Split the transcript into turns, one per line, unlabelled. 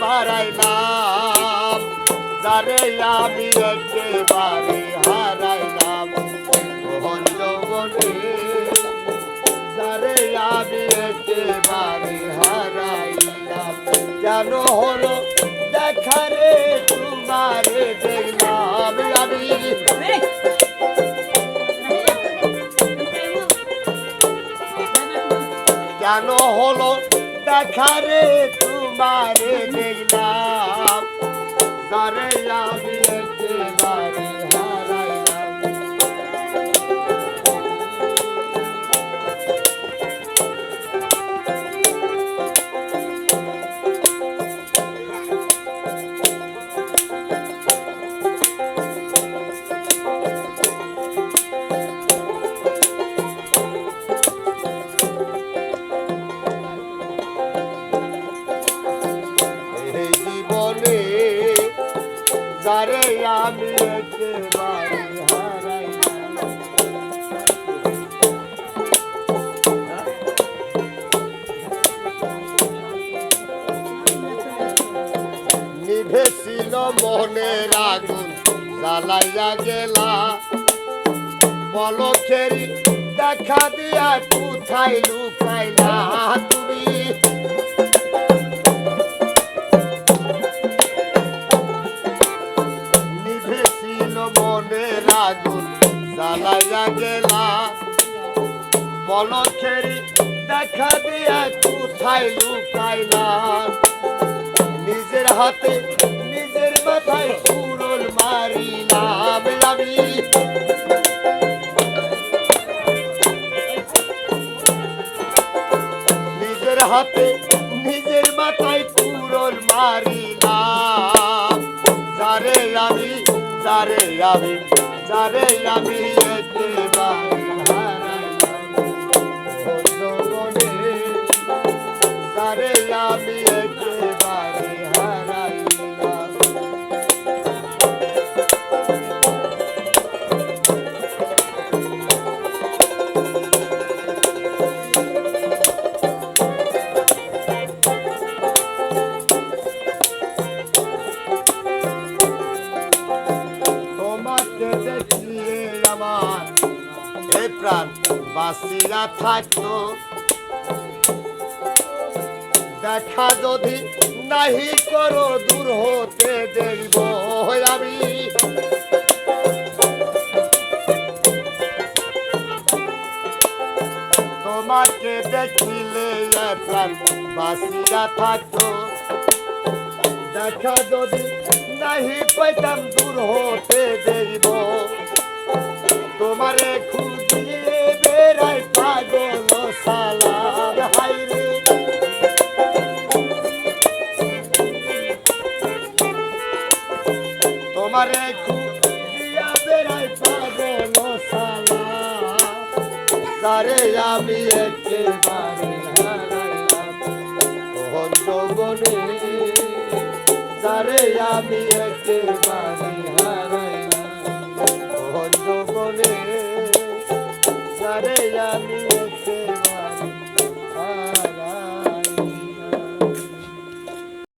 হারাইলাম যারে আমি একেবারে হারাইলাম। মোহন যৌবনে যারে আমি একেবারে হারাইলাম। কেন হলো দেখারে তোমারে দেখলাম, আমি কেন হলো দেখারে তোমারে দেখলাম। যারে আমি একেবারে আমি একেবারে হারাইলাম নিভেছিল মনের আগুন জ্বালাইয়া গেলা। পলকেরি দেখা দিয়া কোথায় লুকাইলা মনের আগুন জ্বালাইয়া গেলা পলকেরি দেখা দিয়া কোথায় লুকাইলা নিজের হাতে, নিজের মাথায় পুরল মারিলাম আমি নিজের হাতে, নিজের মাথায় পুরল মারিলাম যারে আমি যারে আমি যারে আমি জগনে যারে আমি প্রাণ বাসিরা থাকতো। দেখা যদি নাহি করো দূর হতে দেখব আমি। তোমাকে দেখিলে প্রাণ বাসিরা থাকতো। দেখা যদি নাহি পাইতাম দূর হতে দেখব তোমারে খুঁজিয়ে তোমারে খুঁজিয়া বেড়াই পাগল সালাম তারে আমি একেবারে হারাইলাম। যৌবনে, তারে আমি একেবারে হারাইলাম। যৌবনে, তারে আমি